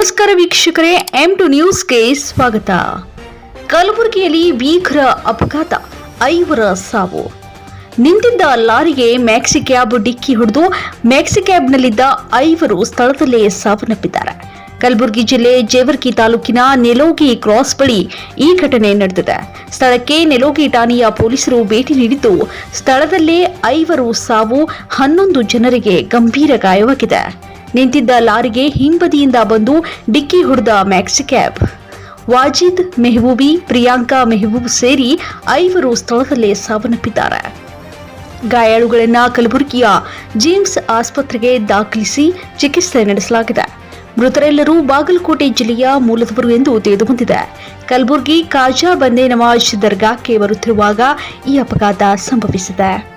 ನಮಸ್ಕಾರ ವೀಕ್ಷಕರೇ M to ನ್ಯೂಸ್ಗೆ ಸ್ವಾಗತ. ಕಲಬುರಗಿಯಲ್ಲಿ ಭೀಕರ ಅಪಘಾತ, ಐವರ ಸಾವು. ನಿಂತಿದ್ದ ಲಾರಿಗೆ ಮ್ಯಾಕ್ಸಿ ಕ್ಯಾಬ್ ಡಿಕ್ಕಿ ಹೊಡೆದು ಮ್ಯಾಕ್ಸಿ ಕ್ಯಾಬ್ನಲ್ಲಿದ್ದ ಐವರು ಸ್ಥಳದಲ್ಲೇ ಸಾವನ್ನಪ್ಪಿದ್ದಾರೆ. ಕಲಬುರಗಿ ಜಿಲ್ಲೆ ಜೇವರ್ಗಿ ತಾಲೂಕಿನ ನೆಲೋಗಿ ಕ್ರಾಸ್ ಬಳಿ ಈ ಘಟನೆ ನಡೆದಿದೆ. ಸ್ಥಳಕ್ಕೆ ನೆಲೋಗಿ ಠಾಣೆಯ ಪೊಲೀಸರು ಭೇಟಿ ನೀಡಿದ್ದು, ಸ್ಥಳದಲ್ಲೇ ಐವರು ಸಾವು, ಹನ್ನೊಂದು ಜನರಿಗೆ ಗಂಭೀರ ಗಾಯವಾಗಿದೆ. ನಿಂತಿದ್ದ ಲಾರಿಗೆ ಹಿಂಬದಿಯಿಂದ ಬಂದು ಡಿಕ್ಕಿ ಹೊಡೆದ ಮ್ಯಾಕ್ಸಿ ಕ್ಯಾಬ್. ವಾಜಿದ್ ಮೆಹಬೂಬಿ, ಪ್ರಿಯಾಂಕಾ ಮೆಹಬೂಬ್ ಸೇರಿ ಐವರು ಸ್ಥಳದಲ್ಲೇ ಸಾವನ್ನಪ್ಪಿದ್ದಾರೆ. ಗಾಯಾಳುಗಳನ್ನ ಕಲಬುರಗಿಯ ಜಿಮ್ಸ್ ಆಸ್ಪತ್ರೆಗೆ ದಾಖಲಿಸಿ ಚಿಕಿತ್ಸೆ ನಡೆಸಲಾಗಿದೆ. ಮೃತರೆಲ್ಲರೂ ಬಾಗಲಕೋಟೆ ಜಿಲ್ಲೆಯ ಮೂಲದವರು ಎಂದು ತಿಳಿದುಬಂದಿದೆ. ಕಲಬುರಗಿ ಕಾಜಾ ಬಂದೆ ನವಾಜ್ ದರ್ಗಾಕ್ಕೆ ಬರುತ್ತಿರುವಾಗ ಈ ಅಪಘಾತ ಸಂಭವಿಸಿದೆ.